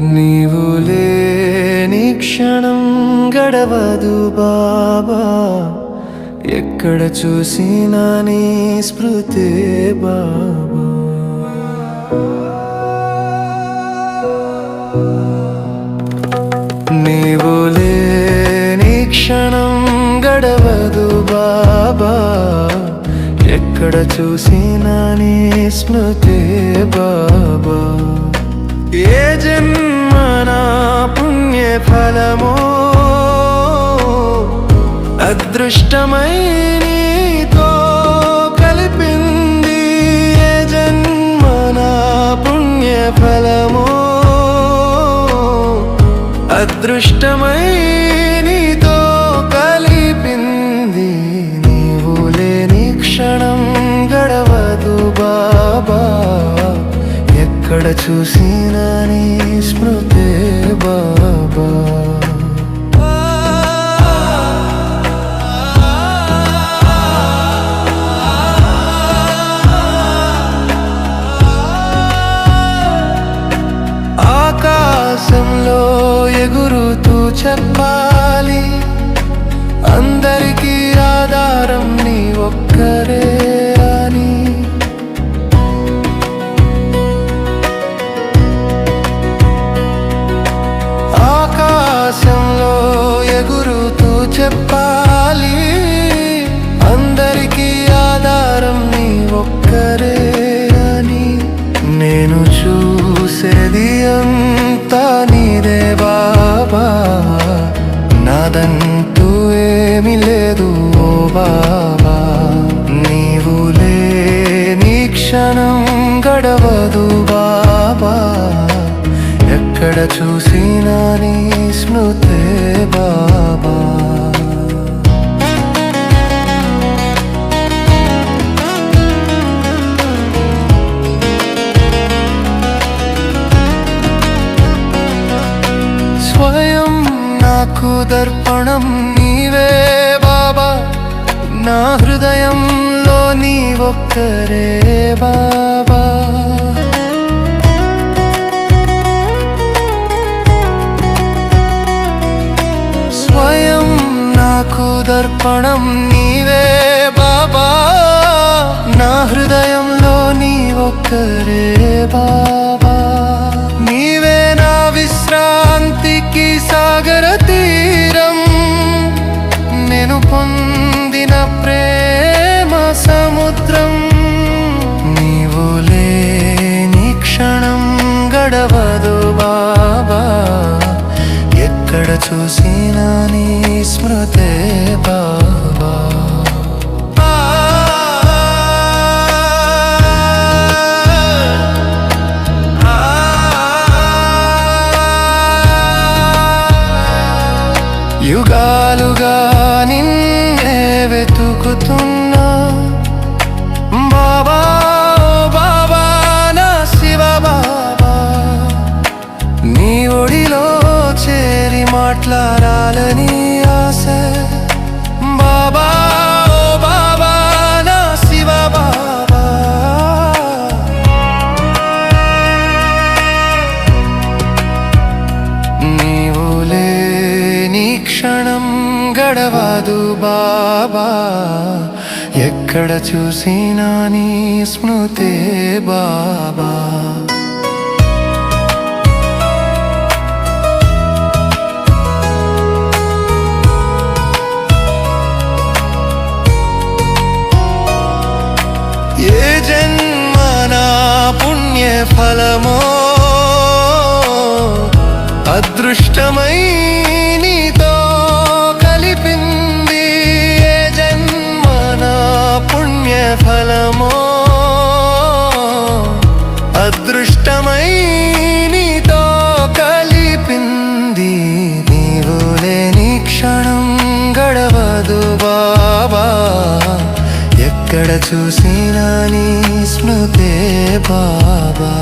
నీవు లేని క్షణం గడవదు బాబా. ఎక్కడ చూసినా నీ స్మృతే బాబా. నీవు లేని క్షణం గడవదు బాబా. ఎక్కడ చూసినా నీ స్మృతే బాబా. ఏ జన్మ ఫలమో అదృష్టమై నీతో కలిపింది ఏ జన్మన పుణ్య ఫలమో అదృష్టమై నీతో కలిపింది నీవు లేని క్షణం గడవదు బాబా. ఎక్కడ చూసినా నీ చెప్పాలి. అందరికీ ఆధారం నీ ఒక్కరే అని. ఆకాశంలో ఎగురుతూ చెప్పాలి. అందరికీ ఆధారం నీ ఒక్కరే అని. నేను చూసే బాబా నీవు లేని క్షణం గడవదు బాబా. ఎక్కడ చూసినా నీ స్మృతే బాబా. స్వయం నాకు దర్పణం నా హృదయంలో నీ ఒక్కరే బాబా. స్వయం నాకు దర్పణం నీవే బాబా. నా హృదయంలో నీ ఒక్కరే బాబా. యుగాలుగా నిన్నే గడవదు బాబా. ఎక్కడ చూసినా నీ స్మృతే బాబా. ఏ జన్మన పుణ్య ఫలమో అదృష్టమై ఫలమో అదృష్టమై నీతో కలిపింది నీవు లేని క్షణం గడవదు బాబా. ఎక్కడ చూసినా నీ స్మృతే బాబా.